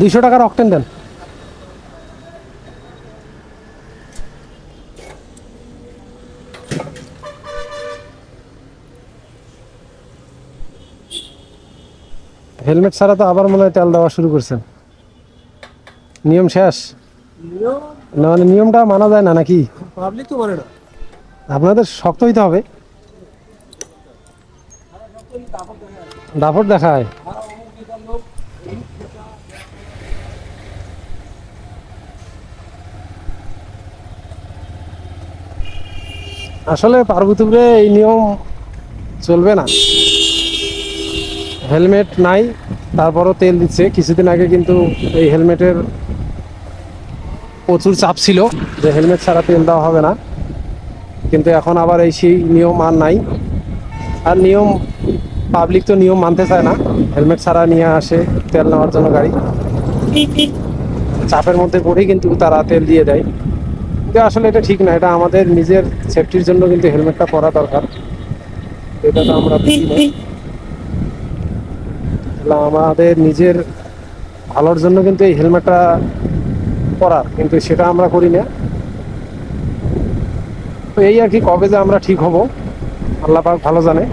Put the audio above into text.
দুইশো টাকার অকটেন দেন। হেলমেট ছাড়া তো আবার মনে হয় তেল দেওয়া শুরু করছেন। নিয়ম শেষ? না মানে নিয়মটা মানা যায় না নাকি? পাবলিক তো না। আপনাদের শক্ত হইতে হবে। দাপট দেখায়। আসলে পার্বতীপুরে এই নিয়ম চলবে না। হেলমেট নাই, তারপরও তেল দিচ্ছে। কিছুদিন আগে কিন্তু এই হেলমেটের প্রচুর চাপ ছিল যে হেলমেট ছাড়া তেল দেওয়া হবে না। কিন্তু এখন আবার এই সেই নিয়ম আর নাই। আর নিয়ম পাবলিক তো নিয়ম মানতে চায় না। হেলমেট ছাড়া নিয়ে আসে তেল নেওয়ার জন্য গাড়ি। চাপের মধ্যে পড়েই কিন্তু তারা তেল দিয়ে দেয়। কিন্তু আসলে এটা ঠিক না, এটা আমাদের নিজের সেফটির জন্য কিন্তু হেলমেটটা পরা দরকার। এটা তো আমরা বুঝি না। আমাদের নিজের ভালোর জন্য কিন্তু এই হেলমেটটা পরার কিন্তু সেটা আমরা করি না। তো এই আর কি, কবে যে আমরা ঠিক হব, আল্লাহ পাক ভালো জানে।